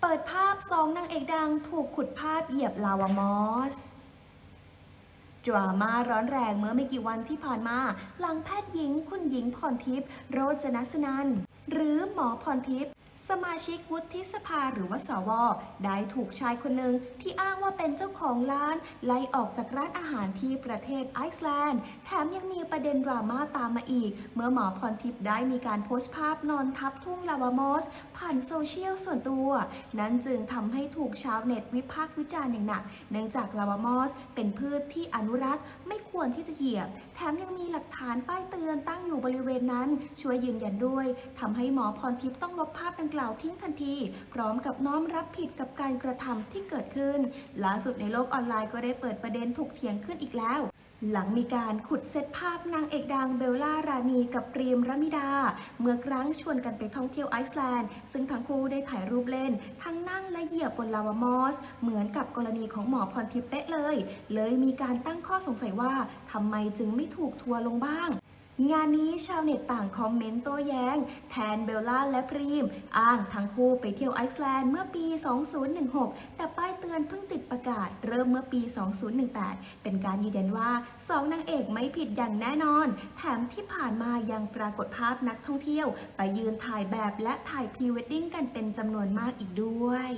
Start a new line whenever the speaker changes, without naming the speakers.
เปิดภาพสองนางเอกดังถูกขุดภาพเหยียบลาวามอส ดราม่าร้อนแรงเมื่อไม่กี่วันที่ผ่านมา หลังแพทย์หญิงคุณหญิงพรทิพย์โรจนสนัน หรือหมอพรทิพย์ สมาชิกวุฒิสภาหรือว่าสว ได้ถูกชายคนหนึ่งที่อ้างว่าเป็นเจ้าของร้าน ไล่ออกจากร้านอาหารที่ประเทศไอซ์แลนด์ แถมยังมีประเด็นดราม่าตามมาอีก เมื่อหมอพรทิพย์ได้มีการโพสต์ภาพนอนทับทุ่งลาวามอส ผ่านโซเชียลส่วนตัว นั้นจึงทำให้ถูกชาวเน็ตวิพากษ์วิจารณ์อย่างหนัก เนื่องจากลาวามอส เป็นพืชที่อนุรักษ์ไม่ควรที่จะเหยียบ แถมยังมีหลักฐานป้ายเตือนตั้งอยู่บริเวณนั้น ช่วยยืนยันด้วยทำให้หมอพรทิพย์ต้องลบภาพดังกล่าวทิ้งทันที พร้อมกับน้อมรับผิดกับการกระทำที่เกิดขึ้นล่าสุดในโลกออนไลน์ก็ได้เปิดประเด็นถกเถียงขึ้นอีกแล้ว หลังมีการขุดเซตภาพนางเอกดังเบลล่ารานีกับปรีมรมิดา เมื่อครั้งชวนกันไปท่องเที่ยวไอซ์แลนด์ ซึ่งทั้งคู่ได้ถ่ายรูปเล่น ทั้งนั่งและเหยียบบนลาวามอส เหมือนกับกรณีของหมอพรทิพย์เป๊ะเลย เลยมีการตั้งข้อสงสัยว่าทำไมจึงไม่ถูกทัวร์ลงบ้าง งานนี้ชาวเน็ตต่างคอมเมนต์โต้แย้ง แทนเบลล่าและพรีม อ้างทั้งคู่ไปเที่ยวไอซ์แลนด์เมื่อปี 2016 แต่ป้ายเตือนเพิ่งติดประกาศเริ่มเมื่อปี 2018 เป็นการยืนยันว่าสองนางเอกไม่ผิดอย่างแน่นอน แถมที่ผ่านมายังปรากฏภาพนักท่องเที่ยว ไปยืนถ่ายแบบและถ่ายพรีเวดดิ้งกันเป็นจำนวนมากอีกด้วย